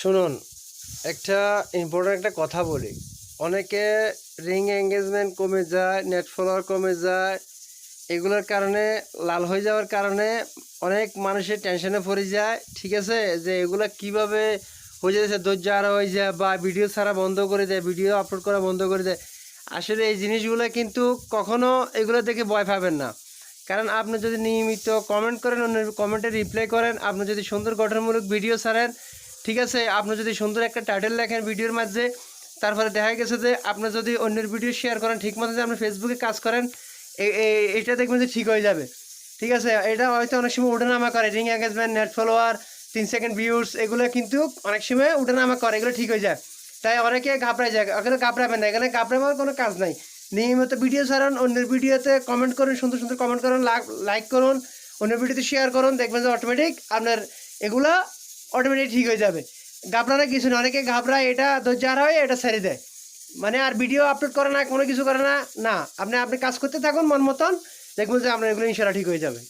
শুনুন, একটা ইম্পর্টেন্ট একটা কথা বলি। অনেকে রিং এঙ্গেজমেন্ট কমে যায় নেট ফলোয়ার কমে যায়, এগুলোর কারণে, লাল হয়ে যাওয়ার কারণে অনেক মানুষের টেনশনে পড়ে যায়, ঠিক আছে? যে এগুলো কীভাবে হয়ে যাচ্ছে, ধৈর্য আরও হয়ে যায়, বা ভিডিও ছাড়া বন্ধ করে দেয় ভিডিও আপলোড করা বন্ধ করে দেয়। আসলে এই জিনিসগুলো কিন্তু কখনো এগুলো দেখে ভয় পাবেন না। কারণ আপনি যদি নিয়মিত কমেন্ট করেন, অন্য কমেন্টে রিপ্লাই করেন, আপনি যদি সুন্দর গঠনমূলক ভিডিও ছাড়েন ঠিক আছে, আপনি যদি সুন্দর একটা টাইটেল লেখেন ভিডিওর মাঝে, তারপরে দেখা গেছে যে আপনি যদি অন্যের ভিডিও শেয়ার করেন, ঠিক মতো যদি আপনি ফেসবুকে কাজ করেন এটা দেখবেন যে ঠিক হয়ে যাবে। ঠিক আছে, এটা হয়তো অনেক সময় উঠানামা করে রিং এঙ্গেজমেন্ট নেট ফলোয়ার তিন সেকেন্ড ভিউস এগুলো কিন্তু অনেক সময় উঠানামা করে, এগুলো ঠিক হয়ে যায়। তাই অনেকে ঘাবড়ায় যায়, এখানে ঘাবড়াবেন না, এখানে ঘাবড়াবার কোনো কাজ নাই। নিয়মিত ভিডিও ছাড়ুন, অন্যের ভিডিওতে কমেন্ট করুন, সুন্দর সুন্দর কমেন্ট করুন লাইক করুন, অন্যের ভিডিওতে শেয়ার করুন, দেখবেন যে অটোমেটিক আপনার এগুলো অটোমেটিক ঠিক হয়ে যাবে। ঘাবড়ানো কিছু না অনেকে ঘাবড়ায়, এটা ধৈর্য আর হয় এটা ছেড়ে দেয়। মানে আর ভিডিও আপলোড করে না, কোনো কিছু করে না না। আপনি আপনি কাজ করতে থাকুন মন মতন, দেখবেন যে আপনার এগুলো ইনশাল্লাহ ঠিক হয়ে যাবে।